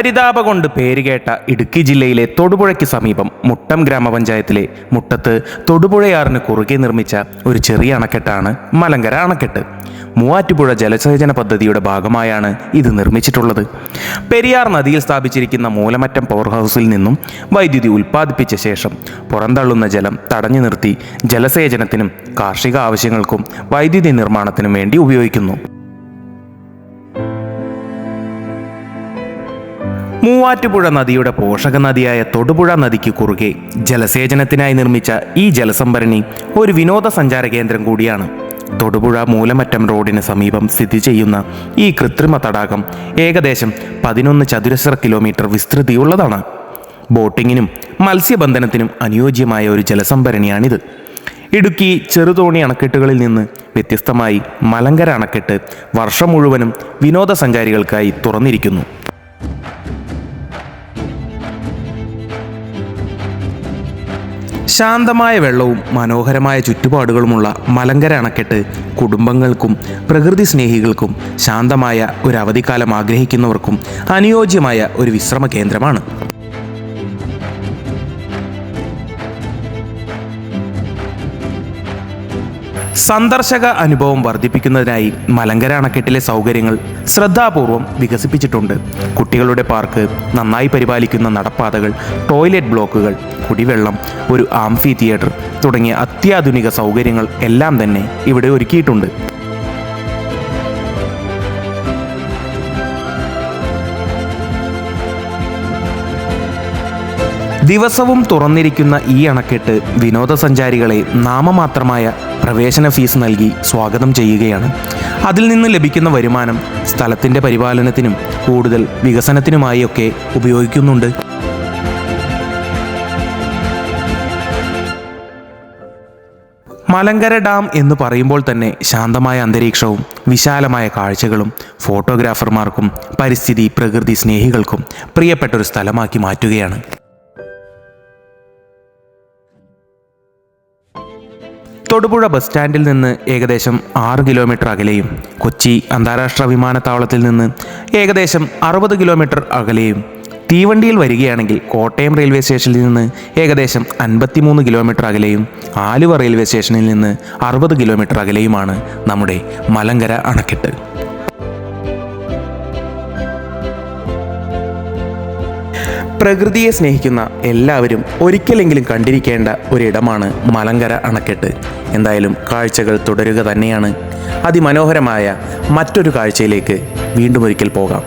ഹരിതാപ കൊണ്ട് പേരുകേട്ട ഇടുക്കി ജില്ലയിലെ തൊടുപുഴയ്ക്ക് സമീപം മുട്ടം ഗ്രാമപഞ്ചായത്തിലെ മുട്ടത്ത് തൊടുപുഴയാറിന് കുറുകെ നിർമ്മിച്ച ഒരു ചെറിയ അണക്കെട്ടാണ് മലങ്കര അണക്കെട്ട്. മൂവാറ്റുപുഴ ജലസേചന പദ്ധതിയുടെ ഭാഗമായാണ് ഇത് നിർമ്മിച്ചിട്ടുള്ളത്. പെരിയാർ നദിയിൽ സ്ഥാപിച്ചിരിക്കുന്ന മൂലമറ്റം പവർ ഹൗസിൽ നിന്നും വൈദ്യുതി ഉൽപ്പാദിപ്പിച്ച ശേഷം പുറന്തള്ളുന്ന ജലം തടഞ്ഞു നിർത്തി ജലസേചനത്തിനും കാർഷിക ആവശ്യങ്ങൾക്കും വൈദ്യുതി നിർമ്മാണത്തിനും വേണ്ടി ഉപയോഗിക്കുന്നു. മൂവാറ്റുപുഴ നദിയുടെ പോഷക നദിയായ തൊടുപുഴ നദിക്ക് കുറുകെ ജലസേചനത്തിനായി നിർമ്മിച്ച ഈ ജലസംഭരണി ഒരു വിനോദസഞ്ചാര കേന്ദ്രം കൂടിയാണ്. തൊടുപുഴ മൂലമറ്റം റോഡിന് സമീപം സ്ഥിതി ചെയ്യുന്ന ഈ കൃത്രിമ തടാകം ഏകദേശം പതിനൊന്ന് ചതുരശ്ര കിലോമീറ്റർ വിസ്തൃതിയുള്ളതാണ്. ബോട്ടിങ്ങിനും മത്സ്യബന്ധനത്തിനും അനുയോജ്യമായ ഒരു ജലസംഭരണിയാണിത്. ഇടുക്കി ചെറുതോണി അണക്കെട്ടുകളിൽ നിന്ന് വ്യത്യസ്തമായി മലങ്കര അണക്കെട്ട് വർഷം മുഴുവനും വിനോദസഞ്ചാരികൾക്കായി തുറന്നിരിക്കുന്നു. ശാന്തമായ വെള്ളവും മനോഹരമായ ചുറ്റുപാടുകളുമുള്ള മലങ്കര അണക്കെട്ട് കുടുംബങ്ങൾക്കും പ്രകൃതി സ്നേഹികൾക്കും ശാന്തമായ ഒരു അവധിക്കാലം ആഗ്രഹിക്കുന്നവർക്കും അനുയോജ്യമായ ഒരു വിശ്രമ കേന്ദ്രമാണ് സന്ദർശക അനുഭവം വർദ്ധിപ്പിക്കുന്നതിനായി മലങ്കര അണക്കെട്ടിലെ സൗകര്യങ്ങൾ ശ്രദ്ധാപൂർവം വികസിപ്പിച്ചിട്ടുണ്ട്. കുട്ടികളുടെ പാർക്ക് നന്നായി പരിപാലിക്കുന്ന നടപ്പാതകൾ ടോയ്ലറ്റ് ബ്ലോക്കുകൾ കുടിവെള്ളം ഒരു ആംഫി തിയേറ്റർ തുടങ്ങിയ അത്യാധുനിക സൗകര്യങ്ങൾ എല്ലാം തന്നെ ഇവിടെ ഒരുക്കിയിട്ടുണ്ട്. ദിവസവും തുറന്നിരിക്കുന്ന ഈ അണക്കെട്ട് വിനോദസഞ്ചാരികളെ നാമമാത്രമായ പ്രവേശന ഫീസ് നൽകി സ്വാഗതം ചെയ്യുകയാണ്. അതിൽ നിന്ന് ലഭിക്കുന്ന വരുമാനം സ്ഥലത്തിന്റെ പരിപാലനത്തിനും കൂടുതൽ വികസനത്തിനുമായി ഒക്കെ ഉപയോഗിക്കുന്നുണ്ട്. മലങ്കര ഡാം എന്ന് പറയുമ്പോൾ തന്നെ ശാന്തമായ അന്തരീക്ഷവും വിശാലമായ കാഴ്ചകളും ഫോട്ടോഗ്രാഫർമാർക്കും പരിസ്ഥിതി പ്രകൃതി സ്നേഹികൾക്കും പ്രിയപ്പെട്ടൊരു സ്ഥലമാക്കി മാറ്റുകയാണ്. തൊടുപുഴ ബസ് സ്റ്റാൻഡിൽ നിന്ന് ഏകദേശം ആറ് കിലോമീറ്റർ അകലെയും കൊച്ചി അന്താരാഷ്ട്ര വിമാനത്താവളത്തിൽ നിന്ന് ഏകദേശം അറുപത് കിലോമീറ്റർ അകലെയും തീവണ്ടിയിൽ വരികയാണെങ്കിൽ കോട്ടയം റെയിൽവേ സ്റ്റേഷനിൽ നിന്ന് ഏകദേശം അൻപത്തിമൂന്ന് കിലോമീറ്റർ അകലെയും ആലുവ റെയിൽവേ സ്റ്റേഷനിൽ നിന്ന് അറുപത് കിലോമീറ്റർ അകലെയുമാണ് നമ്മുടെ മലങ്കര അണക്കെട്ട്. പ്രകൃതിയെ സ്നേഹിക്കുന്ന എല്ലാവരും ഒരിക്കലെങ്കിലും കണ്ടിരിക്കേണ്ട ഒരിടമാണ് മലങ്കര അണക്കെട്ട്. എന്തായാലും കാഴ്ചകൾ തുടരുക തന്നെയാണ്. അതിമനോഹരമായ മറ്റൊരു കാഴ്ചയിലേക്ക് വീണ്ടും ഒരിക്കൽ പോകാം.